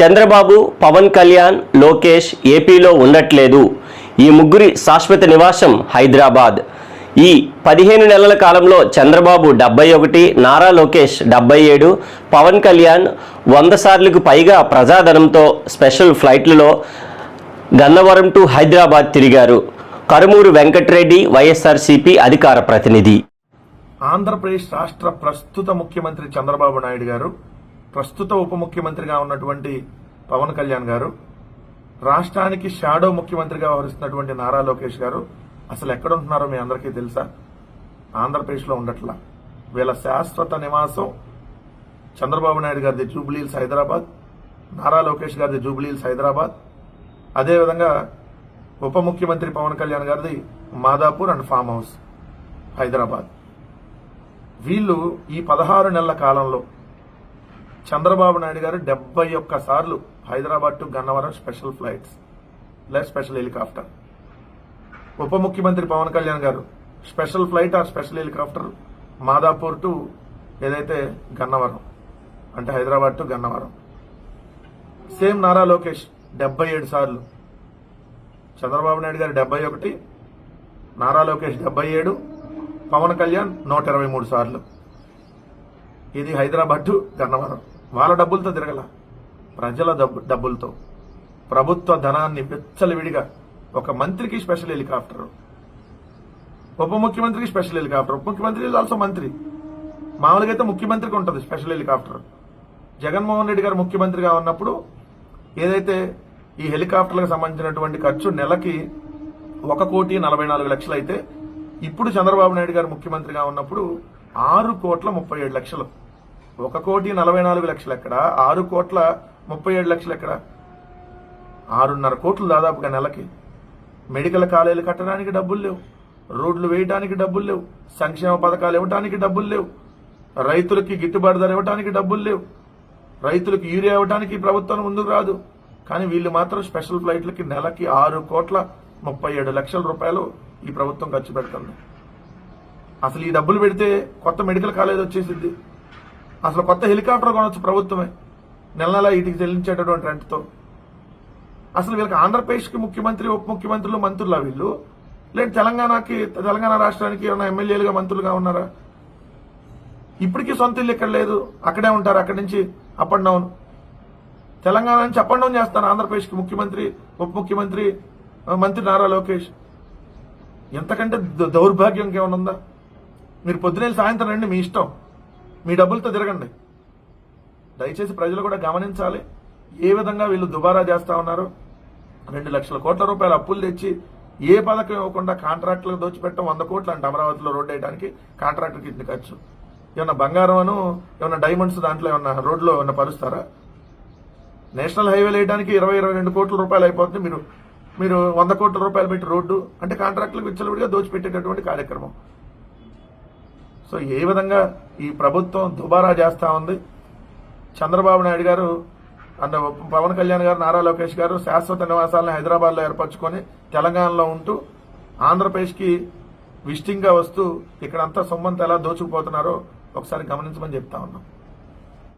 చంద్రబాబు పవన్ కళ్యాణ్ లోకేష్ ఏపీలో ఉండట్లేదు. ఈ ముగ్గురి శాశ్వత నివాసం హైదరాబాద్. ఈ పదిహేను నెలల కాలంలో చంద్రబాబు డెబ్బై ఒకటి నారా లోకేష్ డెబ్బై ఏడు పవన్ కళ్యాణ్ వంద సార్లకు పైగా ప్రజాధనంతో స్పెషల్ ఫ్లైట్లలో గన్నవరం టు హైదరాబాద్ తిరిగారు. కరుమూరు వెంకటరెడ్డి వైఎస్ఆర్సీపీ అధికార ప్రతినిధి. ఆంధ్రప్రదేశ్ రాష్ట్ర ప్రస్తుత ముఖ్యమంత్రి చంద్రబాబు నాయుడు గారు ప్రస్తుత ఉప ముఖ్యమంత్రిగా ఉన్నటువంటి పవన్ కళ్యాణ్ గారు రాష్ట్రానికి షాడో ముఖ్యమంత్రిగా వ్యవహరిస్తున్నటువంటి నారా లోకేష్ గారు అసలు ఎక్కడ ఉంటున్నారో మీ అందరికీ తెలుసా? ఆంధ్రప్రదేశ్లో ఉండట్లా. వీళ్ళ శాశ్వత నివాసం చంద్రబాబు నాయుడు గారిది జూబ్లీల్స్ హైదరాబాద్ నారా లోకేష్ గారిది జూబ్లీల్స్ హైదరాబాద్ అదేవిధంగా ఉప ముఖ్యమంత్రి పవన్ కళ్యాణ్ గారిది Madhapur and farm house Hyderabad. వీళ్ళు ఈ పదహారు నెలల కాలంలో చంద్రబాబు నాయుడు గారు డెబ్బై ఒక్క సార్లు Hyderabad to Gannavaram special flights లేదా స్పెషల్ హెలికాప్టర్. ఉప ముఖ్యమంత్రి పవన్ కళ్యాణ్ గారు special flight or special helicopter Madhapur to ఏదైతే గన్నవరం అంటే హైదరాబాద్ టు గన్నవరం. సేమ్ నారా లోకేష్ డెబ్బై ఏడు సార్లు. చంద్రబాబు నాయుడు గారు డెబ్బై ఒకటి నారా లోకేష్ డెబ్బై ఏడు పవన్ కళ్యాణ్ నూట ఇరవై మూడు సార్లు. ఇది హైదరాబాద్ టు గన్నవరం. వాళ్ళ డబ్బులతో తిరగల. ప్రజల డబ్బు డబ్బులతో. ప్రభుత్వ ధనాన్ని విచ్చలవిడిగా ఒక మంత్రికి స్పెషల్ హెలికాప్టర్. ఉప ముఖ్యమంత్రికి స్పెషల్ హెలికాప్టర్. ఉప ముఖ్యమంత్రి ఆల్సో మంత్రి. మామూలుగా అయితే ముఖ్యమంత్రికి ఉంటుంది స్పెషల్ హెలికాప్టర్. జగన్మోహన్ రెడ్డి గారు ముఖ్యమంత్రిగా ఉన్నప్పుడు ఏదైతే ఈ హెలికాప్టర్లకు సంబంధించినటువంటి ఖర్చు నెలకి ఒక కోటి నలభై నాలుగు లక్షలు అయితే ఇప్పుడు చంద్రబాబు నాయుడు గారు ముఖ్యమంత్రిగా ఉన్నప్పుడు ఆరు కోట్ల ముప్పై ఏడు లక్షలు. ఒక కోటి నలభై నాలుగు లక్షలు ఎక్కడ? ఆరు కోట్ల ముప్పై ఏడు లక్షలు ఎక్కడ? ఆరున్నర కోట్లు దాదాపుగా నెలకి. మెడికల్ కాలేజీలు కట్టడానికి డబ్బులు లేవు. రోడ్లు వేయడానికి డబ్బులు లేవు. సంక్షేమ పథకాలు ఇవ్వడానికి డబ్బులు లేవు. రైతులకి గిట్టుబాటు ధర ఇవ్వడానికి డబ్బులు లేవు. రైతులకు యూరియా ఇవ్వడానికి ప్రభుత్వం ముందుకు రాదు. కానీ వీళ్ళు మాత్రం స్పెషల్ ఫ్లైట్లకి నెలకి ఆరు కోట్ల ముప్పై ఏడు లక్షల రూపాయలు ఈ ప్రభుత్వం ఖర్చు పెడుతుంది. అసలు ఈ డబ్బులు పెడితే కొత్త మెడికల్ కాలేజ్ వచ్చేసిద్ది. అసలు కొత్త హెలికాప్టర్ కొనవచ్చు ప్రభుత్వమే. నెల నెల వీటికి చెల్లించేటటువంటి రెంట్తో. అసలు వీళ్ళకి ఆంధ్రప్రదేశ్కి ముఖ్యమంత్రి ఉప ముఖ్యమంత్రులు మంత్రులా వీళ్ళు? లేదు తెలంగాణకి తెలంగాణ రాష్ట్రానికి ఏమైనా ఎమ్మెల్యేలుగా మంత్రులుగా ఉన్నారా? ఇప్పటికీ సొంత ఇల్లు ఇక్కడ లేదు. అక్కడే ఉంటారు. అక్కడి నుంచి అప్ అండ్ డౌన్. తెలంగాణ నుంచి అప్ అండ్ డౌన్ చేస్తాను ఆంధ్రప్రదేశ్కి ముఖ్యమంత్రి ఉప ముఖ్యమంత్రి మంత్రి నారా లోకేష్. ఎంతకంటే దౌర్భాగ్యం ఇంకేమైనా ఉందా? మీరు పొద్దునే సాయంత్రం రండి మీ ఇష్టం. మీ డబ్బులతో తిరగండి. దయచేసి ప్రజలు కూడా గమనించాలి. ఏ విధంగా వీళ్ళు దుబారా చేస్తా ఉన్నారు. రెండు లక్షల కోట్ల రూపాయల అప్పులు తెచ్చి ఏ పథకం ఇవ్వకుండా కాంట్రాక్టులకు దోచిపెట్టడం వంద కోట్లు అంటే అమరావతిలో రోడ్డు వేయడానికి కాంట్రాక్టర్కి ఇంటి ఖర్చు. ఏమన్నా బంగారం అను ఏమన్నా డైమండ్స్ దాంట్లో ఏమన్నా రోడ్లో ఏమన్నా పరుస్తారా? నేషనల్ హైవే వేయడానికి ఇరవై ఇరవై రెండు కోట్ల రూపాయలు అయిపోతుంది. మీరు మీరు వంద కోట్ల రూపాయలు పెట్టి రోడ్డు అంటే కాంట్రాక్టులకు విచ్చలవిడిగా దోచిపెట్టేటటువంటి కార్యక్రమం. సో ఏ విధంగా ఈ ప్రభుత్వం దుబారా చేస్తా ఉంది? చంద్రబాబు నాయుడు గారు అండ్ పవన్ కళ్యాణ్ గారు నారా లోకేష్ గారు శాశ్వత నివాసాలను హైదరాబాద్లో ఏర్పరచుకొని తెలంగాణలో ఉంటూ ఆంధ్రప్రదేశ్కి విజిటింగ్గా వస్తూ ఇక్కడంతా సొమ్మంతా ఎలా దోచుకుపోతున్నారో ఒకసారి గమనించమని చెప్తా ఉన్నాం.